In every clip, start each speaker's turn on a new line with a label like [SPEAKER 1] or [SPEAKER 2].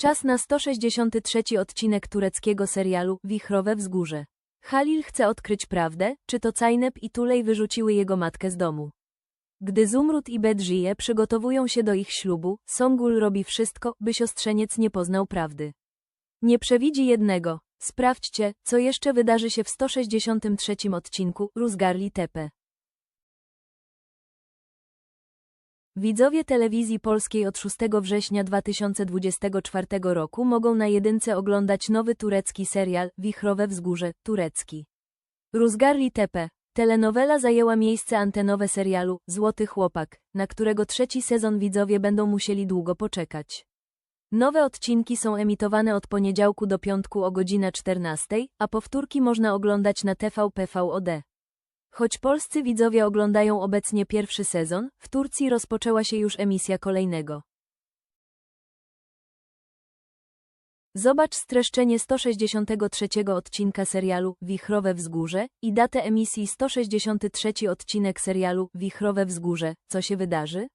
[SPEAKER 1] Czas na 163 odcinek tureckiego serialu Wichrowe Wzgórze. Halil chce odkryć prawdę, czy to Cajnep i Tulej wyrzuciły jego matkę z domu. Gdy Zumrud i Bedrije przygotowują się do ich ślubu, Songul robi wszystko, by siostrzeniec nie poznał prawdy. Nie przewidzi jednego. Sprawdźcie, co jeszcze wydarzy się w 163 odcinku Ruzgarli Tepe. Widzowie telewizji polskiej od 6 września 2024 roku mogą na jedynce oglądać nowy turecki serial Wichrowe Wzgórze, turecki. Ruzgarli Tepe. Telenowela zajęła miejsce antenowe serialu Złoty Chłopak, na którego trzeci sezon widzowie będą musieli długo poczekać. Nowe odcinki są emitowane od poniedziałku do piątku o godzina 14, a powtórki można oglądać na TVP VOD. Choć polscy widzowie oglądają obecnie pierwszy sezon, w Turcji rozpoczęła się już emisja kolejnego. Zobacz streszczenie 163 odcinka serialu Wichrowe Wzgórze i datę emisji 163 odcinek serialu Wichrowe Wzgórze. Co się wydarzy?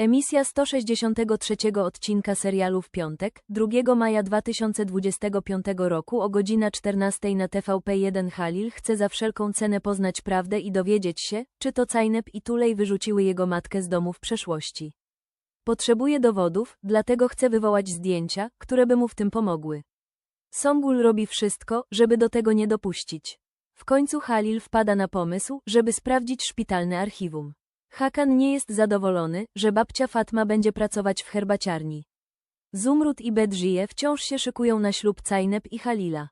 [SPEAKER 1] Emisja 163 odcinka serialu w piątek, 2 maja 2025 roku o godzina 14 na TVP1 Halil chce za wszelką cenę poznać prawdę i dowiedzieć się, czy to Cajnep i Tulej wyrzuciły jego matkę z domu w przeszłości. Potrzebuje dowodów, dlatego chce wywołać zdjęcia, które by mu w tym pomogły. Songul robi wszystko, żeby do tego nie dopuścić. W końcu Halil wpada na pomysł, żeby sprawdzić szpitalne archiwum. Hakan nie jest zadowolony, że babcia Fatma będzie pracować w herbaciarni. Zumrud i Bedrije wciąż się szykują na ślub Cajnep i Halila.